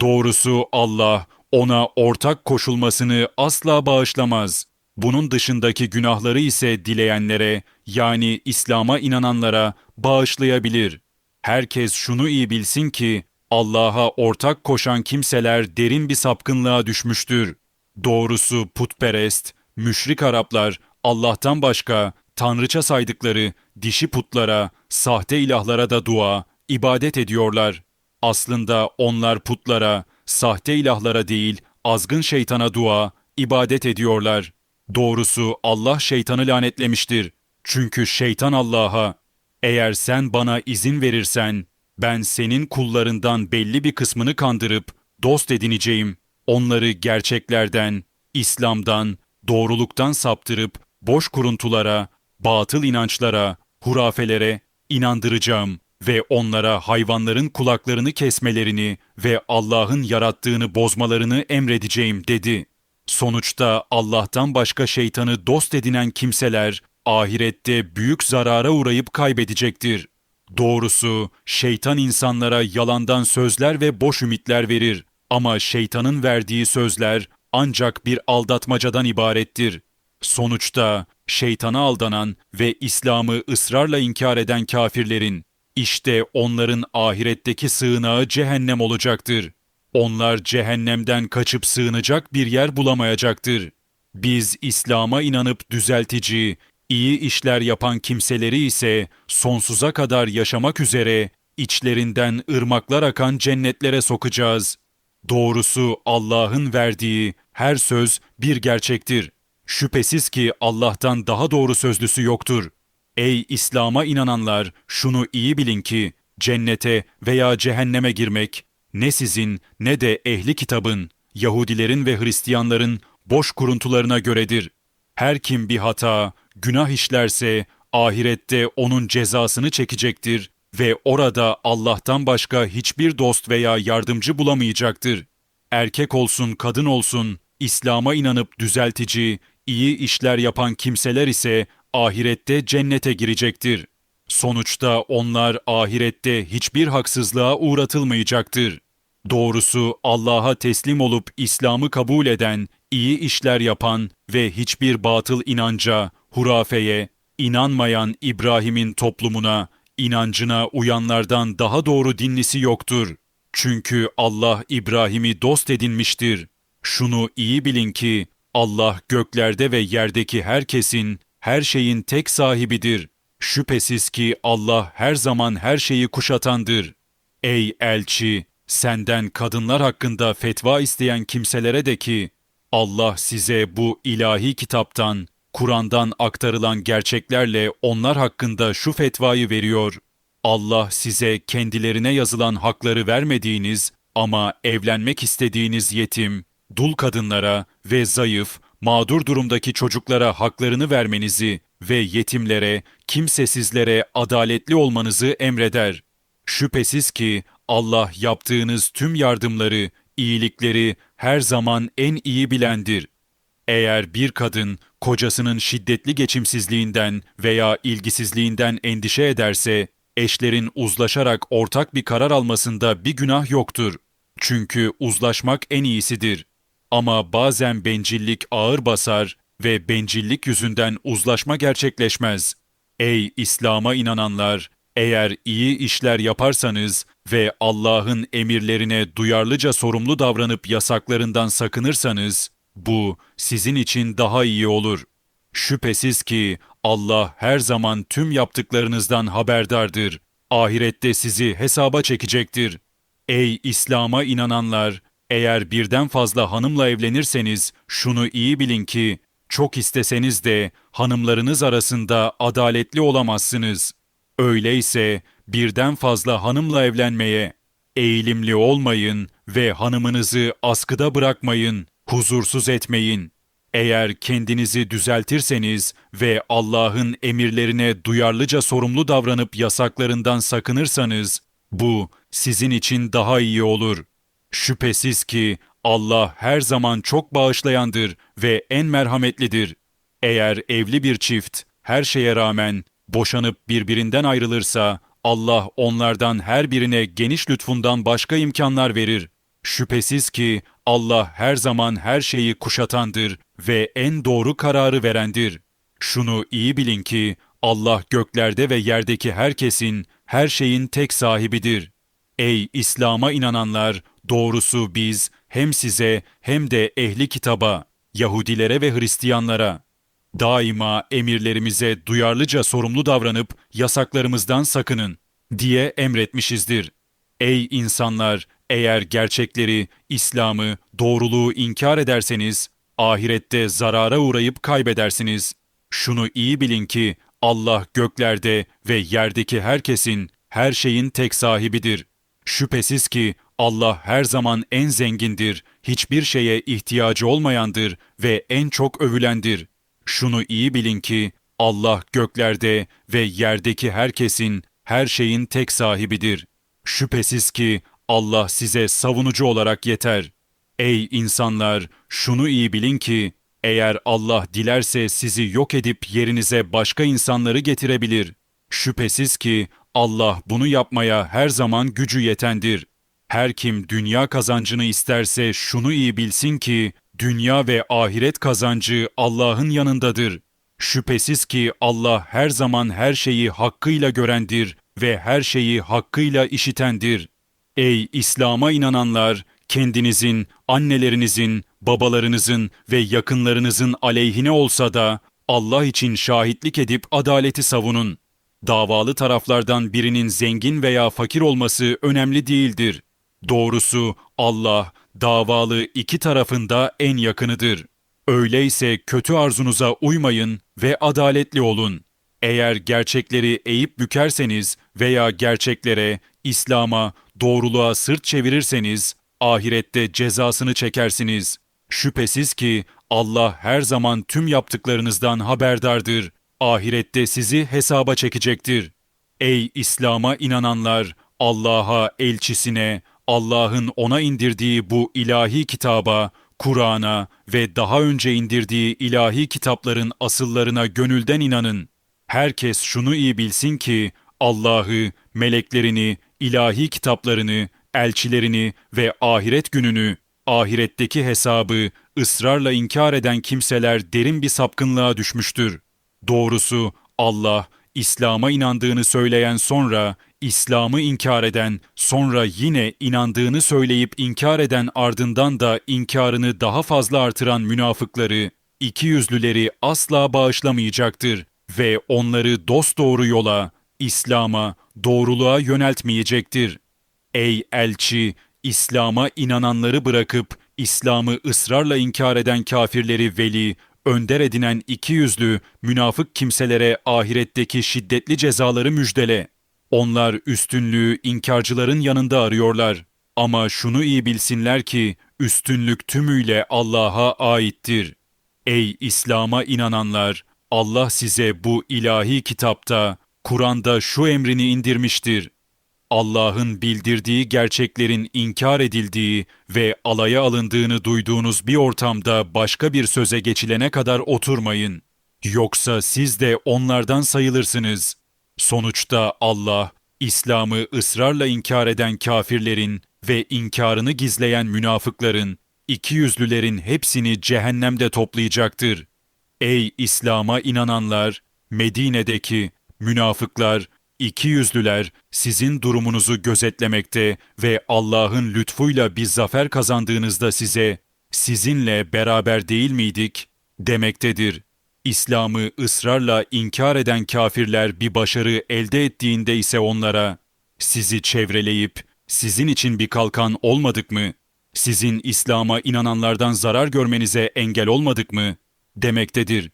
Doğrusu Allah ona ortak koşulmasını asla bağışlamaz. Bunun dışındaki günahları ise dileyenlere yani İslam'a inananlara bağışlayabilir. Herkes şunu iyi bilsin ki Allah'a ortak koşan kimseler derin bir sapkınlığa düşmüştür. Doğrusu putperest, müşrik Araplar Allah'tan başka tanrıça saydıkları dişi putlara, sahte ilahlara da dua, ibadet ediyorlar. Aslında onlar putlara, sahte ilahlara değil, azgın şeytana dua, ibadet ediyorlar. Doğrusu Allah şeytanı lanetlemiştir. Çünkü şeytan Allah'a, eğer sen bana izin verirsen, ben senin kullarından belli bir kısmını kandırıp dost edineceğim. Onları gerçeklerden, İslam'dan, doğruluktan saptırıp boş kuruntulara, batıl inançlara, hurafelere inandıracağım ve onlara hayvanların kulaklarını kesmelerini ve Allah'ın yarattığını bozmalarını emredeceğim dedi. Sonuçta Allah'tan başka şeytanı dost edinen kimseler ahirette büyük zarara uğrayıp kaybedecektir. Doğrusu şeytan insanlara yalandan sözler ve boş ümitler verir ama şeytanın verdiği sözler ancak bir aldatmacadan ibarettir. Sonuçta şeytana aldanan ve İslam'ı ısrarla inkar eden kafirlerin işte onların ahiretteki sığınağı cehennem olacaktır. Onlar cehennemden kaçıp sığınacak bir yer bulamayacaktır. Biz İslam'a inanıp düzeltici, iyi işler yapan kimseleri ise sonsuza kadar yaşamak üzere içlerinden ırmaklar akan cennetlere sokacağız. Doğrusu Allah'ın verdiği her söz bir gerçektir. Şüphesiz ki Allah'tan daha doğru sözlüsü yoktur. Ey İslam'a inananlar, şunu iyi bilin ki cennete veya cehenneme girmek ne sizin ne de ehli kitabın, Yahudilerin ve Hristiyanların boş kuruntularına göredir. Her kim bir hata, günah işlerse ahirette onun cezasını çekecektir ve orada Allah'tan başka hiçbir dost veya yardımcı bulamayacaktır. Erkek olsun, kadın olsun, İslam'a inanıp düzeltici, iyi işler yapan kimseler ise ahirette cennete girecektir. Sonuçta onlar ahirette hiçbir haksızlığa uğratılmayacaktır. Doğrusu Allah'a teslim olup İslam'ı kabul eden, iyi işler yapan ve hiçbir batıl inanca, hurafeye, inanmayan İbrahim'in toplumuna, inancına uyanlardan daha doğru dinlisi yoktur. Çünkü Allah İbrahim'i dost edinmiştir. Şunu iyi bilin ki Allah göklerde ve yerdeki herkesin, her şeyin tek sahibidir. Şüphesiz ki Allah her zaman her şeyi kuşatandır. Ey elçi, senden kadınlar hakkında fetva isteyen kimselere de ki, Allah size bu ilahi kitaptan, Kur'an'dan aktarılan gerçeklerle onlar hakkında şu fetvayı veriyor. Allah size kendilerine yazılan hakları vermediğiniz ama evlenmek istediğiniz yetim, dul kadınlara ve zayıf, mağdur durumdaki çocuklara haklarını vermenizi ve yetimlere, kimsesizlere adaletli olmanızı emreder. Şüphesiz ki Allah yaptığınız tüm yardımları, iyilikleri her zaman en iyi bilendir. Eğer bir kadın kocasının şiddetli geçimsizliğinden veya ilgisizliğinden endişe ederse, eşlerin uzlaşarak ortak bir karar almasında bir günah yoktur. Çünkü uzlaşmak en iyisidir. Ama bazen bencillik ağır basar ve bencillik yüzünden uzlaşma gerçekleşmez. Ey İslam'a inananlar! Eğer iyi işler yaparsanız ve Allah'ın emirlerine duyarlıca sorumlu davranıp yasaklarından sakınırsanız, bu sizin için daha iyi olur. Şüphesiz ki Allah her zaman tüm yaptıklarınızdan haberdardır. Ahirette sizi hesaba çekecektir. Ey İslam'a inananlar! Eğer birden fazla hanımla evlenirseniz şunu iyi bilin ki çok isteseniz de hanımlarınız arasında adaletli olamazsınız. Öyleyse birden fazla hanımla evlenmeye eğilimli olmayın ve hanımınızı askıda bırakmayın, huzursuz etmeyin. Eğer kendinizi düzeltirseniz ve Allah'ın emirlerine duyarlıca sorumlu davranıp yasaklarından sakınırsanız, bu sizin için daha iyi olur. Şüphesiz ki Allah her zaman çok bağışlayandır ve en merhametlidir. Eğer evli bir çift her şeye rağmen boşanıp birbirinden ayrılırsa Allah onlardan her birine geniş lütfundan başka imkanlar verir. Şüphesiz ki Allah her zaman her şeyi kuşatandır ve en doğru kararı verendir. Şunu iyi bilin ki Allah göklerde ve yerdeki herkesin, her şeyin tek sahibidir. Ey İslam'a inananlar, doğrusu biz hem size hem de ehli kitaba, Yahudilere ve Hristiyanlara daima emirlerimize duyarlıca sorumlu davranıp yasaklarımızdan sakının diye emretmişizdir. Ey insanlar, eğer gerçekleri, İslam'ı, doğruluğu inkar ederseniz, ahirette zarara uğrayıp kaybedersiniz. Şunu iyi bilin ki Allah göklerde ve yerdeki herkesin, her şeyin tek sahibidir. Şüphesiz ki Allah her zaman en zengindir, hiçbir şeye ihtiyacı olmayandır ve en çok övülendir. Şunu iyi bilin ki Allah göklerde ve yerdeki herkesin, her şeyin tek sahibidir. Şüphesiz ki Allah size savunucu olarak yeter. Ey insanlar, şunu iyi bilin ki eğer Allah dilerse sizi yok edip yerinize başka insanları getirebilir. Şüphesiz ki Allah bunu yapmaya her zaman gücü yetendir. Her kim dünya kazancını isterse şunu iyi bilsin ki dünya ve ahiret kazancı Allah'ın yanındadır. Şüphesiz ki Allah her zaman her şeyi hakkıyla görendir ve her şeyi hakkıyla işitendir. Ey İslam'a inananlar, kendinizin, annelerinizin, babalarınızın ve yakınlarınızın aleyhine olsa da Allah için şahitlik edip adaleti savunun. Davalı taraflardan birinin zengin veya fakir olması önemli değildir. Doğrusu Allah davalı iki tarafında en yakınıdır. Öyleyse kötü arzunuza uymayın ve adaletli olun. Eğer gerçekleri eğip bükerseniz veya gerçeklere, İslam'a, doğruluğa sırt çevirirseniz ahirette cezasını çekersiniz. Şüphesiz ki Allah her zaman tüm yaptıklarınızdan haberdardır. Ahirette sizi hesaba çekecektir. Ey İslam'a inananlar, Allah'a, elçisine, Allah'ın ona indirdiği bu ilahi kitaba, Kur'an'a ve daha önce indirdiği ilahi kitapların asıllarına gönülden inanın. Herkes şunu iyi bilsin ki Allah'ı, meleklerini, ilahi kitaplarını, elçilerini ve ahiret gününü, ahiretteki hesabı ısrarla inkar eden kimseler derin bir sapkınlığa düşmüştür. Doğrusu Allah, İslam'a inandığını söyleyen sonra, İslam'ı inkar eden, sonra yine inandığını söyleyip inkar eden ardından da inkarını daha fazla artıran münafıkları, iki yüzlüleri asla bağışlamayacaktır ve onları dosdoğru yola, İslam'a, doğruluğa yöneltmeyecektir. Ey elçi, İslam'a inananları bırakıp İslam'ı ısrarla inkar eden kafirleri veli, önder edinen iki yüzlü, münafık kimselere ahiretteki şiddetli cezaları müjdele. Onlar üstünlüğü inkarcıların yanında arıyorlar. Ama şunu iyi bilsinler ki üstünlük tümüyle Allah'a aittir. Ey İslam'a inananlar! Allah size bu ilahi kitapta, Kur'an'da şu emrini indirmiştir. Allah'ın bildirdiği gerçeklerin inkar edildiği ve alaya alındığını duyduğunuz bir ortamda başka bir söze geçilene kadar oturmayın. Yoksa siz de onlardan sayılırsınız. Sonuçta Allah, İslam'ı ısrarla inkar eden kafirlerin ve inkarını gizleyen münafıkların, iki yüzlülerin hepsini cehennemde toplayacaktır. Ey İslam'a inananlar! Medine'deki münafıklar, iki yüzlüler sizin durumunuzu gözetlemekte ve Allah'ın lütfuyla bir zafer kazandığınızda size, sizinle beraber değil miydik? demektedir. İslam'ı ısrarla inkar eden kafirler bir başarı elde ettiğinde ise onlara, sizi çevreleyip, sizin için bir kalkan olmadık mı? Sizin İslam'a inananlardan zarar görmenize engel olmadık mı? demektedir.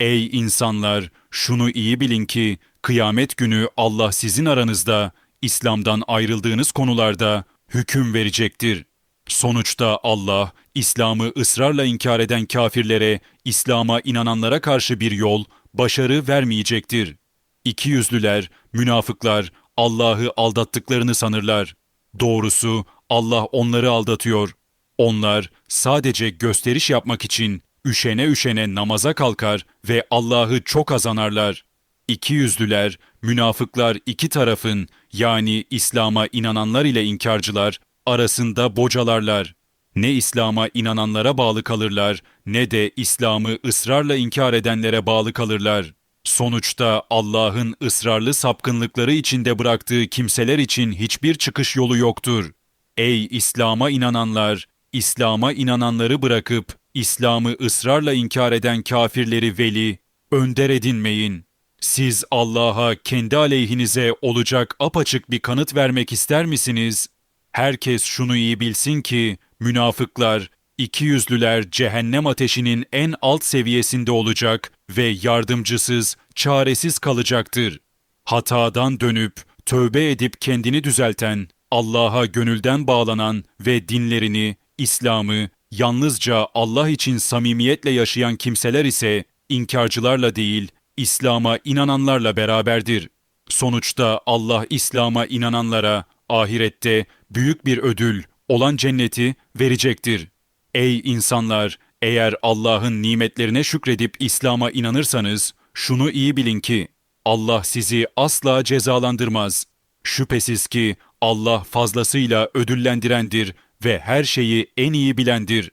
Ey insanlar! Şunu iyi bilin ki, kıyamet günü Allah sizin aranızda, İslam'dan ayrıldığınız konularda hüküm verecektir. Sonuçta Allah, İslam'ı ısrarla inkar eden kafirlere, İslam'a inananlara karşı bir yol, başarı vermeyecektir. İki yüzlüler, münafıklar, Allah'ı aldattıklarını sanırlar. Doğrusu Allah onları aldatıyor. Onlar sadece gösteriş yapmak için üşene üşene namaza kalkar ve Allah'ı çok azanarlar. İki yüzlüler, münafıklar iki tarafın yani İslam'a inananlar ile inkarcılar arasında bocalarlar. Ne İslam'a inananlara bağlı kalırlar ne de İslam'ı ısrarla inkar edenlere bağlı kalırlar. Sonuçta Allah'ın ısrarlı sapkınlıkları içinde bıraktığı kimseler için hiçbir çıkış yolu yoktur. Ey İslam'a inananlar! İslam'a inananları bırakıp İslam'ı ısrarla inkar eden kafirleri veli, önder edinmeyin. Siz Allah'a kendi aleyhinize olacak apaçık bir kanıt vermek ister misiniz? Herkes şunu iyi bilsin ki münafıklar, ikiyüzlüler cehennem ateşinin en alt seviyesinde olacak ve yardımcısız, çaresiz kalacaktır. Hatadan dönüp tövbe edip kendini düzelten, Allah'a gönülden bağlanan ve dinlerini, İslam'ı yalnızca Allah için samimiyetle yaşayan kimseler ise inkarcılarla değil, İslam'a inananlarla beraberdir. Sonuçta Allah İslam'a inananlara ahirette büyük bir ödül olan cenneti verecektir. Ey insanlar, eğer Allah'ın nimetlerine şükredip İslam'a inanırsanız, şunu iyi bilin ki Allah sizi asla cezalandırmaz. Şüphesiz ki Allah fazlasıyla ödüllendirendir ve her şeyi en iyi bilendir.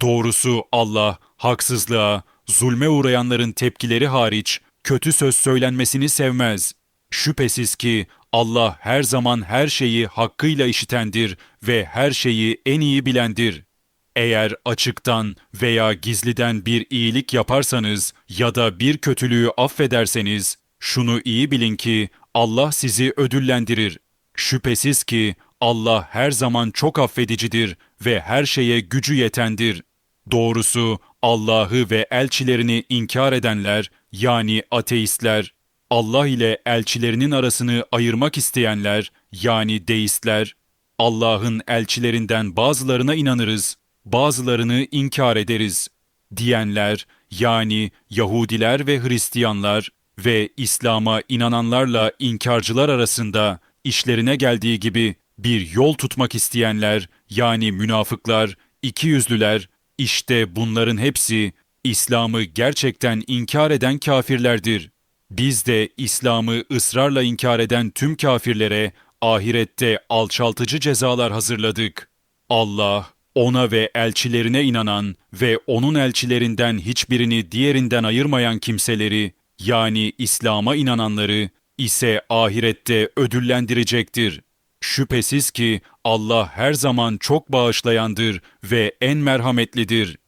Doğrusu Allah haksızlığa, zulme uğrayanların tepkileri hariç kötü söz söylenmesini sevmez. Şüphesiz ki Allah her zaman her şeyi hakkıyla işitendir ve her şeyi en iyi bilendir. Eğer açıktan veya gizliden bir iyilik yaparsanız ya da bir kötülüğü affederseniz, şunu iyi bilin ki Allah sizi ödüllendirir. Şüphesiz ki Allah her zaman çok affedicidir ve her şeye gücü yetendir. Doğrusu Allah'ı ve elçilerini inkar edenler yani ateistler, Allah ile elçilerinin arasını ayırmak isteyenler yani deistler, Allah'ın elçilerinden bazılarına inanırız, bazılarını inkar ederiz diyenler yani Yahudiler ve Hristiyanlar ve İslam'a inananlarla inkarcılar arasında işlerine geldiği gibi bir yol tutmak isteyenler yani münafıklar, ikiyüzlüler, işte bunların hepsi İslam'ı gerçekten inkar eden kafirlerdir. Biz de İslam'ı ısrarla inkar eden tüm kafirlere ahirette alçaltıcı cezalar hazırladık. Allah, ona ve elçilerine inanan ve onun elçilerinden hiçbirini diğerinden ayırmayan kimseleri, yani İslam'a inananları ise ahirette ödüllendirecektir. Şüphesiz ki Allah her zaman çok bağışlayandır ve en merhametlidir.